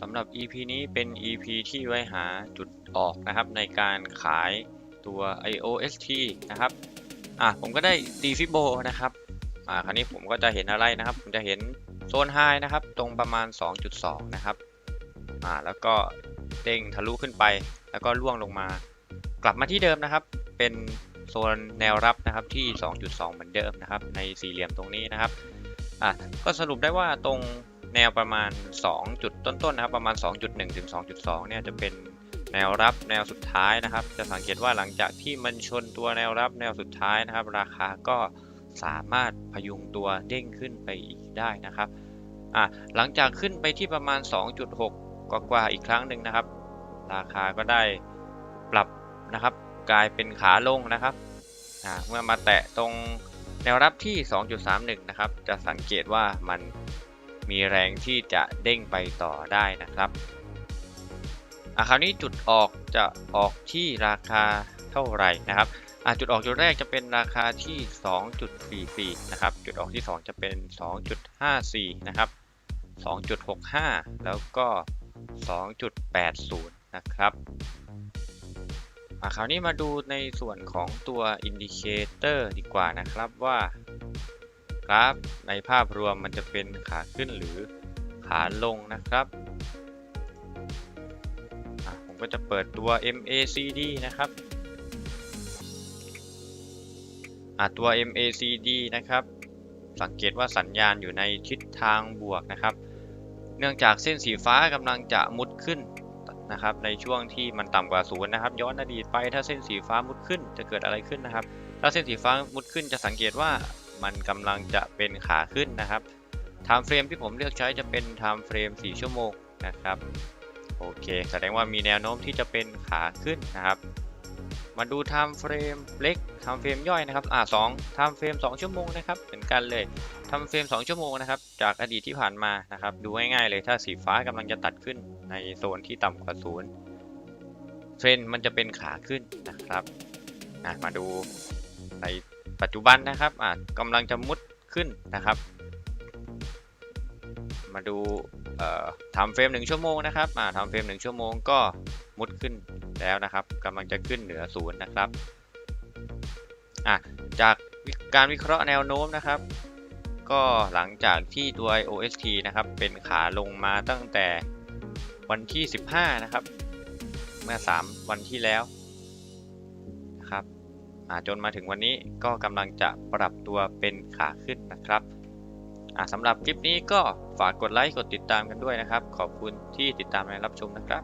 สำหรับ EP นี้เป็น EP ที่ไว้หาจุดออกนะครับในการขายตัว IOST นะครับอะผมก็ได้ตีฟิโบนะครับอ่าคราวนี้ผมก็จะเห็นอะไรนะครับ ผมจะเห็นโซนไฮนะครับ ตรงประมาณ 2.2 นะครับอ่าแล้วก็เด้งทะลุขึ้นไป แล้วก็ล่วงลงมา กลับมาที่เดิมนะครับ เป็นโซนแนวรับนะครับที่ 2.2 เหมือนเดิมนะครับ ในสี่เหลี่ยมตรงนี้นะครับอะก็สรุปได้ว่าตรง แนวประมาณ 2 จุดต้นๆนะครับประมาณ 2.1 ถึง 2.2 เนี่ยจะเป็นแนวรับแนวสุดท้ายนะครับ จะสังเกตว่าหลังจากที่มันชนตัวแนวรับแนวสุดท้ายนะครับ ราคาก็สามารถพยุงตัวเด้งขึ้นไปอีกได้นะครับอะหลังจากขึ้นไปที่ประมาณ 2.6 กว่าๆอีกครั้งหนึ่งนะครับ ราคาก็ได้ปรับนะครับกลายเป็นขาลงนะครับอ่าเมื่อมาแตะตรงแนวรับที่ 2.31 นะครับ จะสังเกตว่ามัน มีแรงที่จะเด้งไปต่อได้นะครับอะคราวนี้จุดออกจะออกที่ราคาเท่าไหร่นะครับอะจุดออกจุดแรกจะเป็นราคาที่ 2.44 นะครับ จุดออกที่ 2 จะเป็น 2.54 นะครับ 2.65 แล้วก็ 2.80 นะครับอะคราวนี้มาดูในส่วนของตัว Indicator ดีกว่านะครับว่า กราฟ ในภาพรวมมันจะเป็นขาขึ้นหรือขาลงนะครับ ผมก็จะเปิดตัว MACD นะครับตัว MACD นะครับ สังเกตว่าสัญญาณอยู่ในทิศทางบวกนะครับ เนื่องจากเส้นสีฟ้ากำลังจะมุดขึ้นนะครับในช่วงที่มันต่ำกว่าศูนย์นะครับ ย้อนอดีตไปถ้าเส้นสีฟ้ามุดขึ้นจะเกิดอะไรขึ้นนะครับ ถ้าเส้นสีฟ้ามุดขึ้นจะสังเกตว่า มันกำลังจะเป็นขาขึ้นนะครับไทม์เฟรมที่ผมเลือกใช้จะเป็นไทม์เฟรม4 ชั่วโมงนะครับโอเคแสดงว่ามีแนวโน้มที่จะเป็นขาขึ้นนะครับ มาดูไทม์เฟรมเล็กไทม์เฟรมย่อยนะครับอ่าสองไทม์เฟรม2 ชั่วโมงนะครับเหมือนกันเลยไทม์เฟรม2 ชั่วโมงนะครับจากอดีตที่ผ่านมานะครับดูง่ายๆเลยถ้าสีฟ้ากำลังจะตัดขึ้นในโซนที่ต่ำกว่าศูนย์เทรนมันจะเป็นขาขึ้นนะครับมาดูใน ปัจจุบันนะครับอะกำลังจะมุดขึ้นนะครับ มาดูเอ่อทำเฟรมหนึ่งชั่วโมงนะครับอ่าทำเฟรมหนึ่งชั่วโมงก็มุดขึ้นแล้วนะครับกำลังจะขึ้นเหนือศูนย์นะครับอะจากการวิเคราะห์แนวโน้มนะครับ ก็หลังจากที่ตัว OST นะครับเป็นขาลงมาตั้งแต่วันที่ 15 นะครับ เมื่อ 3 วันที่แล้ว จนมาถึงวันนี้ก็กำลังจะปรับตัวเป็นขาขึ้นนะครับสำหรับคลิปนี้ก็ฝากกดไลค์กดติดตามกันด้วยนะครับ ขอบคุณที่ติดตามและรับชมนะครับ